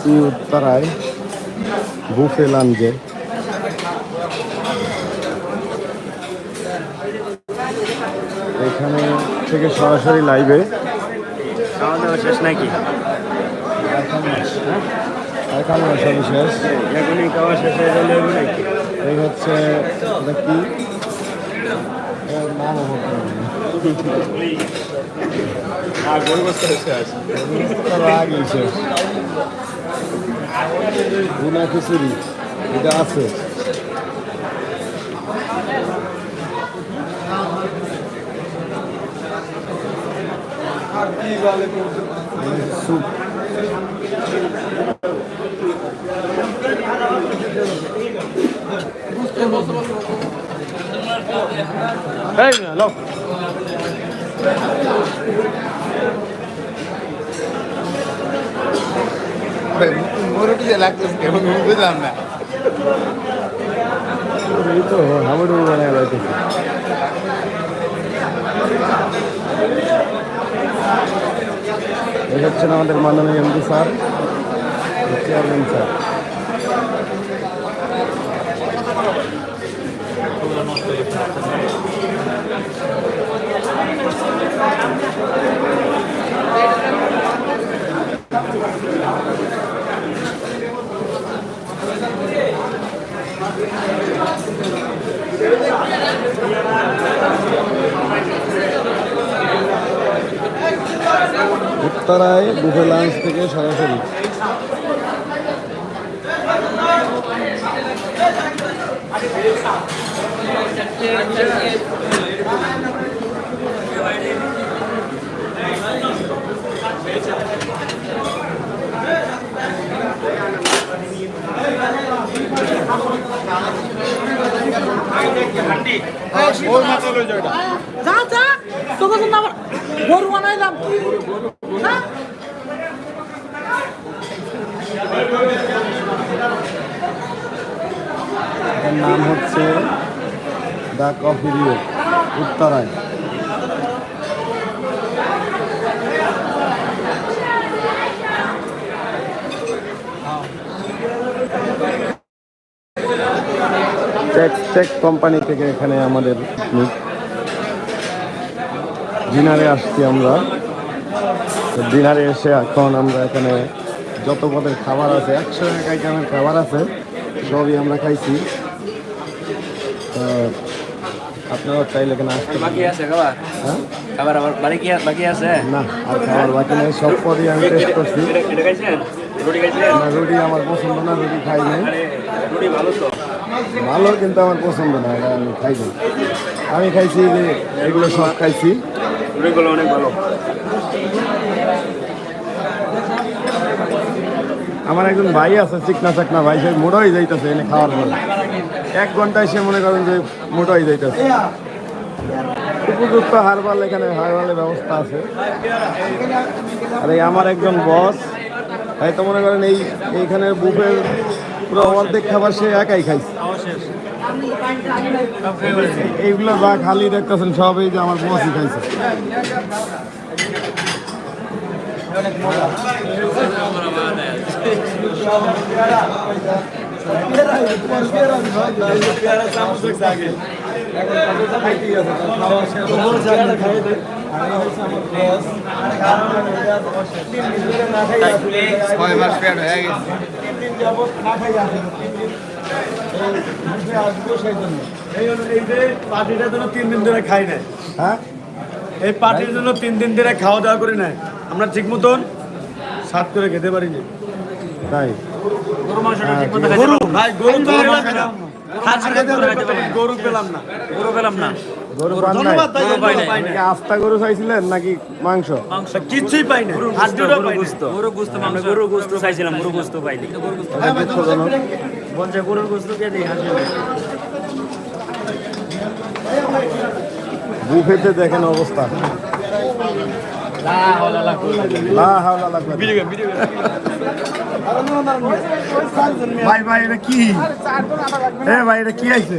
শ্রী উত্তরায় বুফে লাঞ্জে। এখানে থেকে সরাসরি লাইভে খাওয়া দাওয়া শেষ নাকি? এখানে সবিশেষ এখনই খাওয়া শেষ হয়ে গেলে এই হচ্ছে এটা কি। আর শেষ শেষ। গুনা খিচুড়ি এটা আছে স্যুপ হ্যালো ಮೂರು ಲ್ಯಾಕ್ಟರ್ಸ್ಗೆ ಒಂದು ಮುಗಿದ ಅನ್ನ ಇದು ಹವಡು ಮನೆ ಎಲೆಕ್ಷನ್ ಅಂದ್ರೆ ಮನ್ನಣೆ ಎಂಟು sir chairman sir Thank you. উত্তরায় বুফে লাঞ্চ থেকে সরাসরি। যা যা তোকে জন্য আবার গরু বানাইলাম কি? এর নাম হচ্ছে দ্য কফি উত্তরায়। টেক কোম্পানি থেকে এখানে আমাদের ডিনারে আসছি আমরা ডিনারে এসে এখন আমরা এখানে যত পদের খাবার আছে একশো এক আইটেমের খাবার আছে সবই আমরা খাইছি আপনারা চাইলে এখানে আসতে বাকি আছে খাবার হ্যাঁ খাবার আবার বাড়ি কি বাকি আছে না আর খাবার বাকি নেই সব পদই আমি টেস্ট করছি রুটি খাইছেন রুটি আমার পছন্দ না রুটি খাই নাই ভালো কিন্তু আমার পছন্দ না এটা আমি খাই নাই। আমি খাইছি যে এগুলো সব খাইছি। রুটিগুলো অনেক ভালো। আমার একজন ভাই আছে চিকনা চাকনা ভাই সে মোটাই যাইতেছে এনে খাওয়ার পরে এক ঘন্টায় সে মনে করেন যে মোটাই যাইতেছে। উপযুক্ত হারবাল এখানে হারবালের ব্যবস্থা আছে। আর এই আমার একজন বস তাই তো মনে করেন এই এইখানে বুফের পুরো অর্ধেক খাবার সে একাই খাইছে। এইগুলো যা খালি দেখতেছেন, সব যে আমার বসই খাইছে। ছয় মাস পেট হয়ে গেছে। পার্টিটার জন্য। তিন দিন ধরে খাই নাই। হ্যাঁ? এই পার্টির জন্য তিন দিন ধরে খাওয়া দাওয়া করি নাই। আমরা ঠিক মতন সাত করে খেতে পারি না তাই? গরু মাংসটা ঠিক মতো ভাই তো। গরু পেলাম না। গরু পেলাম না। গরু পান নাই? ধন্যবাদ তাই গরু পাই নাই। পাই আপনি কি আস্তা গরু চাইছিলেন নাকি মাংস? মাংস। কিচ্ছুই পাই না গরু হাড্ডিটা পাই না গরু গোস্ত আমরা গরু গোস্ত চাইছিলাম গরু গোস্ত পাইনি গরু গোস্ত এটা দুঃখজনক বলছে গরুর গোস্ত কে দিই হাসি বুফেতে দেখেন অবস্থা। ভাই ভাই এটা কি? হ্যাঁ ভাই এটা কি আইছে?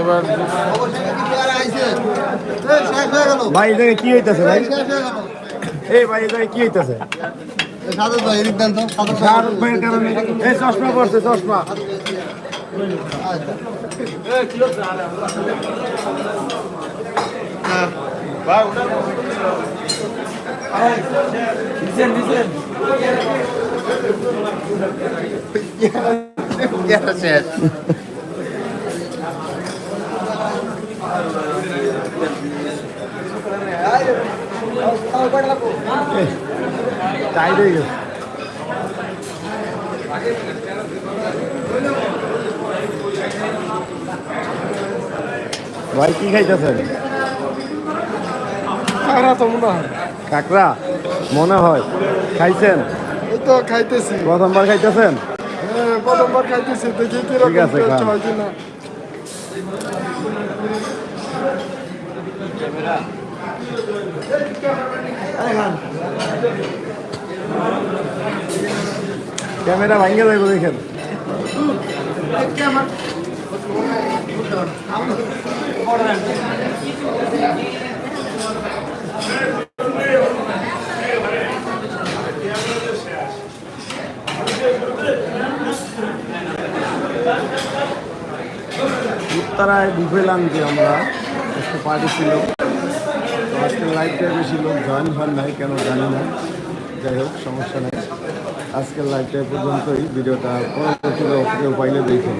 এবার ভাই এখানে কি হইতেছে ভাই? এই ভাই এখানে কি হইতেছে? সাদা তো এদিক দেন তো। সাদা শাহরুখ ভাইয়ের কারণে এই চশমা পড়ছে চশমা। শেষ? টাইট হয়ে গেছে ভাই কি খাইতেছেন কারা তো মনে হয়। কাকড়া মনে হয় খাইছেন? এই তো খাইতেছি। প্রথমবার খাইতেছেন? হ্যাঁ প্রথমবার খাইতেছি। দেখি ঠিক আছে, খান। হয় কিনা। ক্যামেরা ভাঙ্গে যাইব দেখেন। উত্তরায় বুঝলাম যে আমরা আজকে পার্টি ছিল। তো আজকে লাইভটায় বেশি লোক জয়েন হন নাই, কেন জানি না। যাই হোক, সমস্যা নাই। আজকের লাইভটা পর্যন্তই। ভিডিওটা পরবর্তী কেউ পাইলে দেখুন।